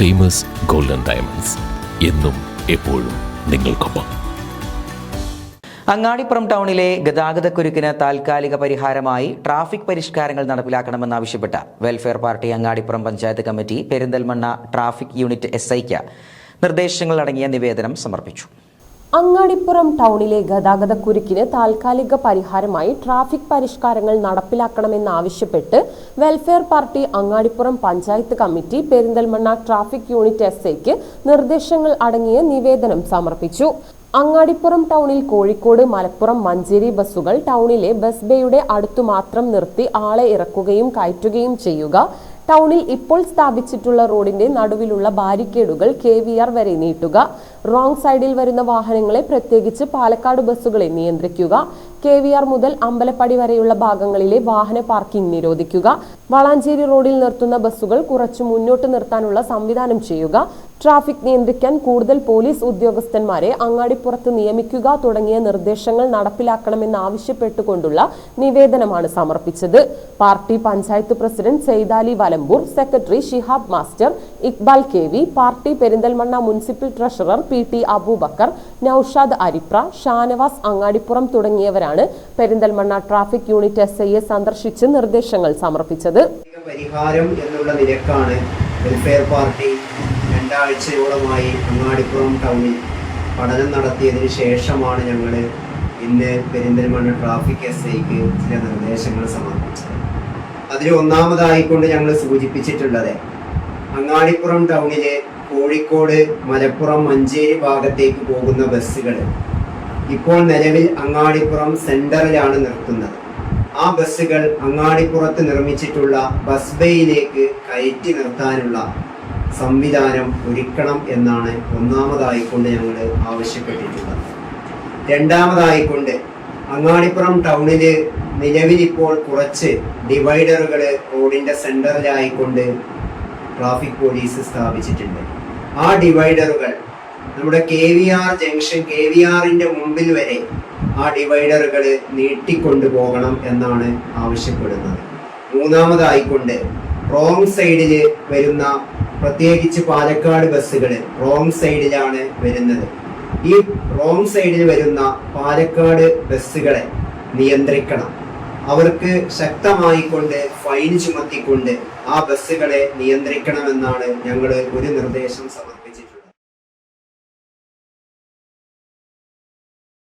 Famous golden diamonds എന്നും എപ്പോഴും നിങ്ങൾക്കൊപ്പം. അങ്ങാടിപ്പുറം ടൗണിലെ ഗതാഗതക്കുരുക്കിന് താൽക്കാലിക പരിഹാരമായി ട്രാഫിക് പരിഷ്കാരങ്ങൾ നടപ്പിലാക്കണമെന്നാവശ്യപ്പെട്ട് Welfare Party Angadipuram panchayat committee Perinthalmanna traffic unit S ഐക്ക് നിർദ്ദേശങ്ങൾ അടങ്ങിയ നിവേദനം സമർപ്പിച്ചു. അങ്ങാടിപ്പുറം ടൗണിലെ ഗതാഗത കുരുക്കിന് താൽക്കാലിക പരിഹാരമായി ട്രാഫിക് പരിഷ്കാരങ്ങൾ നടപ്പിലാക്കണമെന്നാവശ്യപ്പെട്ട് Welfare Party Angadipuram panchayat committee Perinthalmanna traffic unit S ഐക്ക് നിർദ്ദേശങ്ങൾ അടങ്ങിയ നിവേദനം സമർപ്പിച്ചു. അങ്ങാടിപ്പുറം ടൗണിൽ കോഴിക്കോട് മലപ്പുറം മഞ്ചേരി ബസ്സുകൾ ടൗണിലെ ബസ് ബേയുടെ അടുത്തു മാത്രം നിർത്തി ആളെ ഇറക്കുകയും കയറ്റുകയും ചെയ്യുക. ടൗണിൽ ഇപ്പോൾ സ്ഥാപിച്ചിട്ടുള്ള റോഡിന്റെ നടുവിലുള്ള ബാരിക്കേഡുകൾ കെ വരെ നീട്ടുക. റോങ് സൈഡിൽ വരുന്ന വാഹനങ്ങളെ പ്രത്യേകിച്ച് പാലക്കാട് ബസ്സുകളെ നിയന്ത്രിക്കുക. കെ വി ആർ മുതൽ അമ്പലപ്പടി വരെയുള്ള ഭാഗങ്ങളിലെ വാഹന പാർക്കിംഗ് നിരോധിക്കുക. വളാഞ്ചേരി റോഡിൽ നിർത്തുന്ന ബസ്സുകൾ കുറച്ചു മുന്നോട്ട് നിർത്താനുള്ള സംവിധാനം ചെയ്യുക. ട്രാഫിക് നിയന്ത്രിക്കാൻ കൂടുതൽ പോലീസ് ഉദ്യോഗസ്ഥന്മാരെ അങ്ങാടിപ്പുറത്ത് നിയമിക്കുക തുടങ്ങിയ നിർദ്ദേശങ്ങൾ നടപ്പിലാക്കണമെന്നാവശ്യപ്പെട്ടുകൊണ്ടുള്ള നിവേദനമാണ് സമർപ്പിച്ചത്. Party panchayat president Saithali Valambur secretary Shihab master Iqbal K party Perinthalmanna municipal treasurer P T Abubakar Noushad Aripra Shanavas Angadipuram തുടങ്ങിയവരാണ് പെരിന്തൽമണ്ണ ട്രാഫിക് യൂണിറ്റ് എസ് ഐയെ സന്ദർശിച്ച് നിർദ്ദേശങ്ങൾ സമർപ്പിച്ചത്. പരിഹാരം എന്നുള്ള നിരക്കാണ് വെൽഫെയർ പാർട്ടി രണ്ടാഴ്ചയോളമായി അങ്ങാടിപ്പുറം ടൗണിൽ പഠനം നടത്തിയതിന് ശേഷമാണ് ഞങ്ങൾ ഇന്ന് പെരിന്തൽമണ്ണ ട്രാഫിക് എസ് ഐക്ക് ചില നിർദ്ദേശങ്ങൾ സമർപ്പിച്ചത്. അതിൽ ഒന്നാമതായിക്കൊണ്ട് ഞങ്ങൾ സൂചിപ്പിച്ചിട്ടുള്ളത് അങ്ങാടിപ്പുറം ടൗണിലെ കോഴിക്കോട് മലപ്പുറം മഞ്ചേരി ഭാഗത്തേക്ക് പോകുന്ന ബസ്സുകൾ. ഇപ്പോൾ നിലവിൽ അങ്ങാടിപ്പുറം സെന്ററിലാണ് നിർത്തുന്നത്. ആ ബസ്സുകൾ അങ്ങാടിപ്പുറത്ത് നിർമ്മിച്ചിട്ടുള്ള ബസ് ബേയിലേക്ക് കയറ്റി നിർത്താനുള്ള സംവിധാനം ഒരുക്കണം എന്നാണ് ഒന്നാമതായിക്കൊണ്ട് ഞങ്ങൾ ആവശ്യപ്പെട്ടിട്ടുള്ളത്. രണ്ടാമതായിക്കൊണ്ട് അങ്ങാടിപ്പുറം ടൗണിൽ നിലവിൽ ഇപ്പോൾ കുറച്ച് ഡിവൈഡറുകൾ റോഡിന്റെ സെന്ററിലായിക്കൊണ്ട് ട്രാഫിക് പോലീസ് സ്ഥാപിച്ചിട്ടുണ്ട്. ആ ഡിവൈഡറുകൾ നമ്മുടെ K V R junction K V ആറിന്റെ മുമ്പിൽ വരെ ആ ഡിവൈഡറുകൾ നീട്ടിക്കൊണ്ടു പോകണം എന്നാണ് ആവശ്യപ്പെടുന്നത്. മൂന്നാമതായിക്കൊണ്ട് റോങ് സൈഡിൽ വരുന്ന പ്രത്യേകിച്ച് പാലക്കാട് ബസ്സുകൾ റോങ് സൈഡിലാണ് വരുന്നത്. ഈ റോങ് സൈഡിൽ വരുന്ന പാലക്കാട് ബസ്സുകളെ നിയന്ത്രിക്കണം. അവർക്ക് ശക്തമായിക്കൊണ്ട് ഫൈൻ ചുമത്തിക്കൊണ്ട് ആ ബസ്സുകളെ നിയന്ത്രിക്കണമെന്നാണ് ഞങ്ങൾ ഒരു നിർദ്ദേശം സമർപ്പിച്ചത്.